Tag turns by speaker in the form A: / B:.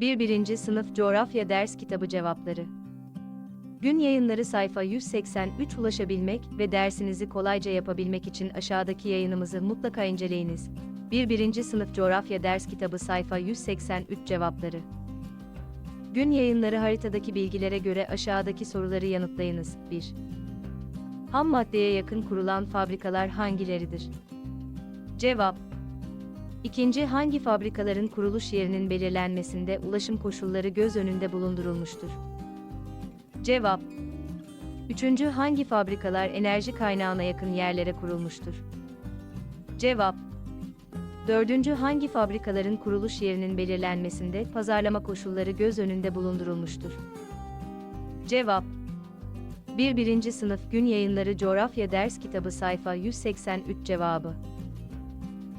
A: 1. 1. Sınıf Coğrafya Ders Kitabı Cevapları Gün yayınları sayfa 183 ulaşabilmek ve dersinizi kolayca yapabilmek için aşağıdaki yayınımızı mutlaka inceleyiniz. 1. 1. Sınıf Coğrafya Ders Kitabı sayfa 183 cevapları Gün yayınları haritadaki bilgilere göre aşağıdaki soruları yanıtlayınız. 1. Ham maddeye yakın kurulan fabrikalar hangileridir? Cevap İkinci hangi fabrikaların kuruluş yerinin belirlenmesinde ulaşım koşulları göz önünde bulundurulmuştur? Cevap Üçüncü hangi fabrikalar enerji kaynağına yakın yerlere kurulmuştur? Cevap Dördüncü hangi fabrikaların kuruluş yerinin belirlenmesinde pazarlama koşulları göz önünde bulundurulmuştur? Cevap 1. 1. Sınıf Gün Yayınları Coğrafya Ders Kitabı sayfa 183 cevabı